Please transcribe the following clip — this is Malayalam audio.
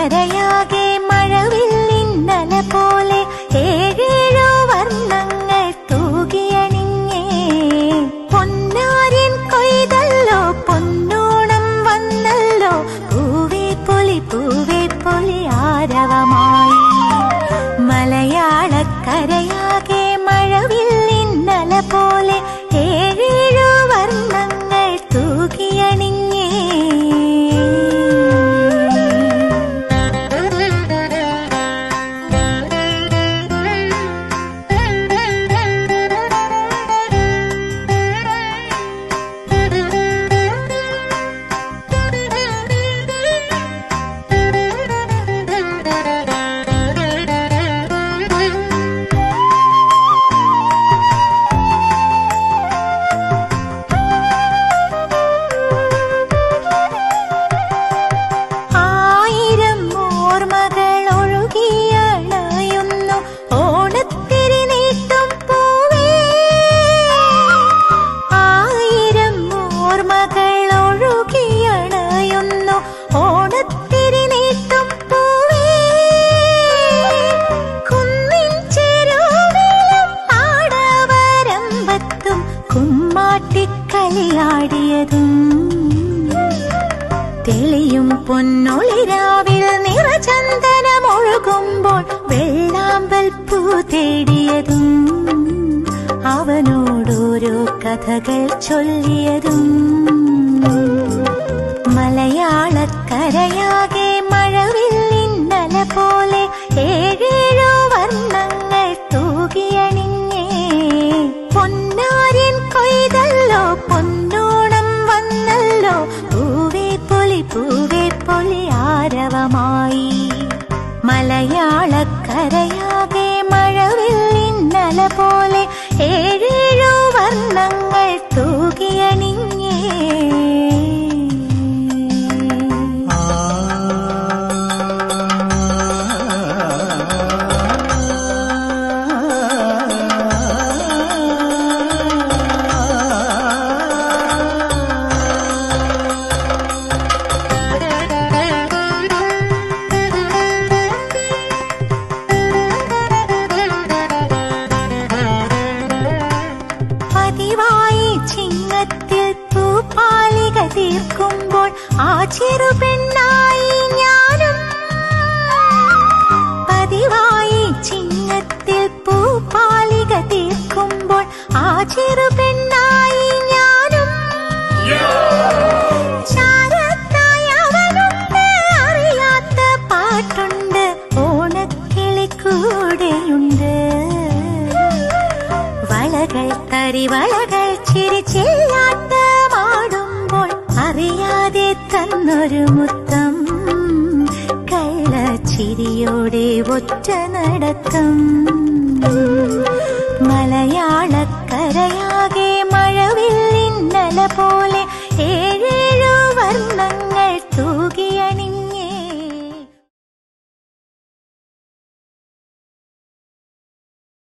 கரைய കുമ്മാട്ടിക്കളിയാടിയതും തെളിയും പൊന്നൊളിരാവിൽ നിറചന്ദനമൊഴുകുമ്പോൾ വെള്ളാമ്പൽ പൂ തേടിയതും അവനോടോരോ കഥകൾ ചൊല്ലിയതും മലയാളക്കരയാകെ പൂപ്പാലിക തീർക്കുമ്പോൾ ആ ചെറുപെണ്ണായി ഞാനും. പതിവായി ചിങ്ങത്തിൽ പൂപ്പാലിക തീർക്കുമ്പോൾ ആ ചെറുപെണ്ണായി ഞാനും. ചാരത്തായി അവനുണ്ട് അറിയാത്ത പാട്ടുണ്ട് ഓണക്കിളി കൂടെയുണ്ട് വളകൾ തരിവളകൾ ചിരിച്ചില്ലാട്ടമാടുമ്പോൾ അറിയാതെ തന്നൊരു മുത്തം കള്ളച്ചിരിയോടെ ഒറ്റ നടത്തം.